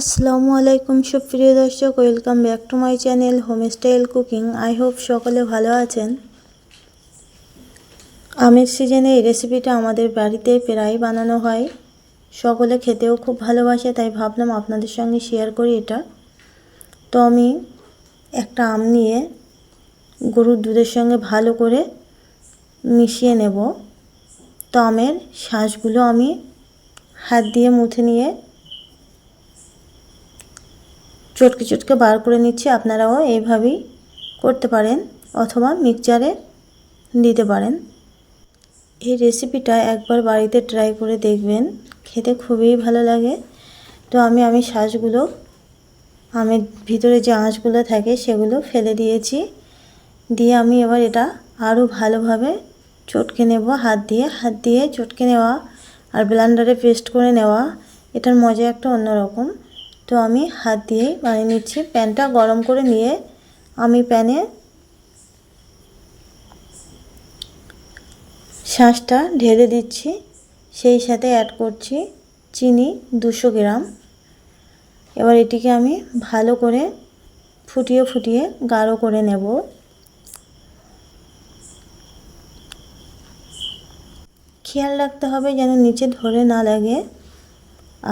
আসসালামু আলাইকুম সুপ্রিয় দর্শক, welcome back to my channel homestyle cooking. I hope সকলে ভালো আছেন। আমের সিজনে এই রেসিপিটা আমাদের বাড়িতে প্রায় বানানো হয়। সকলে খেতেও খুব ভালোবাসে, তাই ভাবলাম আপনাদের সঙ্গে শেয়ার করি এটা। তো আমি একটা আম নিয়ে গরুর দুধের সঙ্গে ভালো করে মিশিয়ে নেব। তো আমের শাঁসগুলো আমি হাত দিয়ে মুথে নিয়ে চটকে চটকে বার করে নিচ্ছি। আপনারাও এইভাবেই করতে পারেন অথবা মিক্সচারে দিতে পারেন। এই রেসিপিটা একবার বাড়িতে ট্রাই করে দেখবেন। খেতে খুবই ভালো লাগে। তো আমি আমি শাঁসগুলো আমের ভিতরে যে আঁশগুলো থাকে সেগুলো ফেলে দিয়েছি। দিয়ে আমি এবার এটা আরও ভালোভাবে চটকে নেব হাত দিয়ে। হাত দিয়ে চটকে নেওয়া আর ব্লান্ডারে পেস্ট করে নেওয়া, এটার মজা একটা অন্যরকম। তো আমি হাত দিয়েই বানিয়ে নিচ্ছি। প্যানটা গরম করে নিয়ে আমি প্যানে শাঁসটা ঢেলে দিচ্ছি। সেই সাথে অ্যাড করছি চিনি দুশো গ্রাম। এবার এটিকে আমি ভালো করে ফুটিয়ে ফুটিয়ে গাঢ় করে নেব। খেয়াল রাখতে হবে যেন নিচে ধরে না লাগে।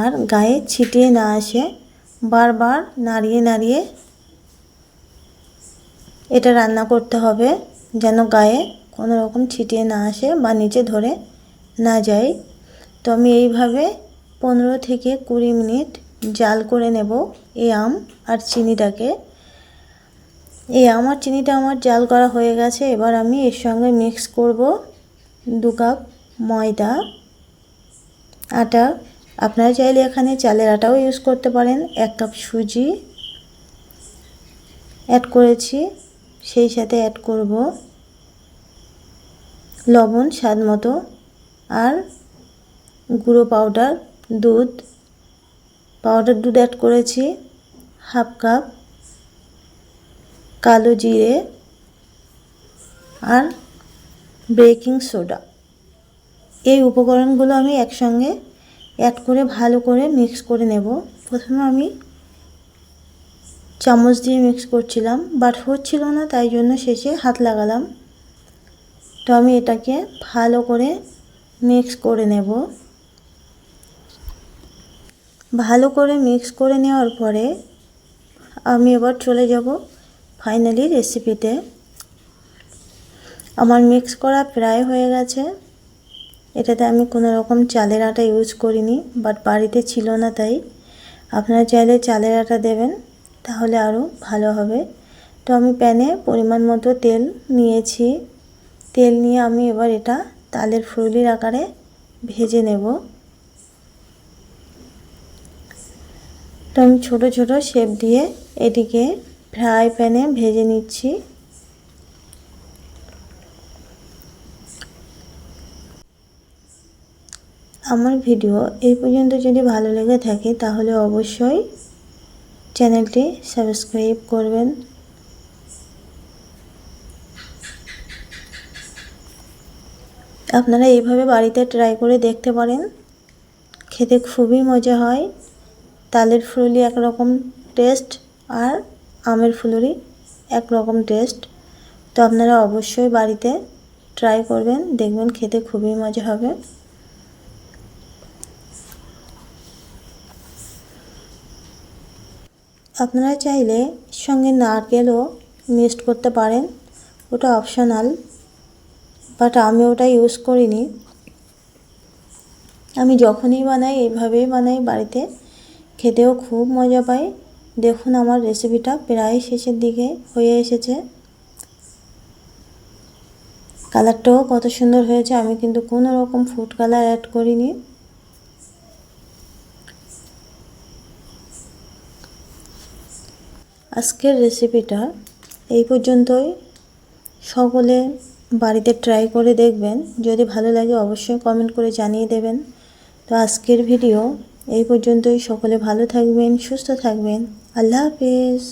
আর গায়ে ছিটিয়ে না আসে বারবার নাড়িয়ে নাড়িয়ে এটা রান্না করতে হবে, যেন গায়ে কোনো রকম ছিটিয়ে না আসে বা নিচে ধরে না যায়। তো আমি এইভাবে পনেরো থেকে কুড়ি মিনিট জাল করে নেব এই আম আর চিনিটাকে। এই আম আর চিনিটা আমার জাল করা হয়ে গেছে, এবার আমি এর সঙ্গে মিক্স করব দু কাপ ময়দা, আটা আপনারা চাইলে এখানে চালের আটাও ইউজ করতে পারেন। এক কাপ সুজি অ্যাড করেছি, সেই সাথে অ্যাড করব লবণ স্বাদ মতো আর গুঁড়ো পাউডার দুধ। পাউডার দুধ অ্যাড করেছি হাফ কাপ কালো জিরে আর বেকিং সোডা এই উপকরণগুলো আমি একসঙ্গে অ্যাড করে ভালো করে মিক্স করে নেব। প্রথমে আমি চামচ দিয়ে মিক্স করছিলাম বাট হচ্ছিল না, তাই জন্য শেষে হাত লাগালাম। তো আমি এটাকে ভালো করে মিক্স করে নেব। ভালো করে মিক্স করে নেওয়ার পরে আমি এবার চলে যাব ফাইনালি রেসিপিতে আমার মিক্স করা প্রায় হয়ে গেছে। এটাতে আমি কোনো রকম চালের আটা ইউজ করিনি বাট বাড়িতে ছিল না তাই। আপনারা চাইলে চালের আটা দেবেন, তাহলে আরও ভালো হবে। তো আমি প্যানে পরিমাণ মতো তেল নিয়েছি। তেল নিয়ে আমি এবার এটা তালের ফুরুলির আকারে ভেজে নেব। তো আমি ছোটো ছোটো শেপ দিয়ে এটিকে ফ্রাই প্যানে ভেজে নিচ্ছি। আমার ভিডিও এই পর্যন্ত যদি ভালো লেগে থাকে তাহলে অবশ্যই চ্যানেলটি সাবস্ক্রাইব করবেন। আপনারা এইভাবে বাড়িতে ট্রাই করে দেখতে পারেন। খেতে খুবই মজা হয়। তালের ফুলুরি একরকম টেস্ট আর আমের ফুলুরি একরকম টেস্ট তো আপনারা অবশ্যই বাড়িতে ট্রাই করবেন, দেখবেন খেতে খুবই মজা হবে। আপনারা চাইলে সঙ্গে নারকেলও মিক্সড করতে পারেন। ওটা অপশনাল বাট আমি ওটা ইউজ করিনি। আমি যখনই বানাই এইভাবেই বানাই বাড়িতে। খেতেও খুব মজা পাই। দেখুন আমার রেসিপিটা প্রায় শেষের দিকে হয়ে এসেছে। কালারটাও কত সুন্দর হয়েছে। আমি কিন্তু কোনো রকম ফুড কালার অ্যাড করিনি। আজকের রেসিপিটা এই পর্যন্তই। সকলে বাড়িতে ট্রাই করে দেখবেন। যদি ভালো লাগে অবশ্যই কমেন্ট করে জানিয়ে দেবেন। তো আজকের ভিডিও এই পর্যন্তই। সকলে ভালো থাকবেন, সুস্থ থাকবেন। আল্লাহ হাফেজ।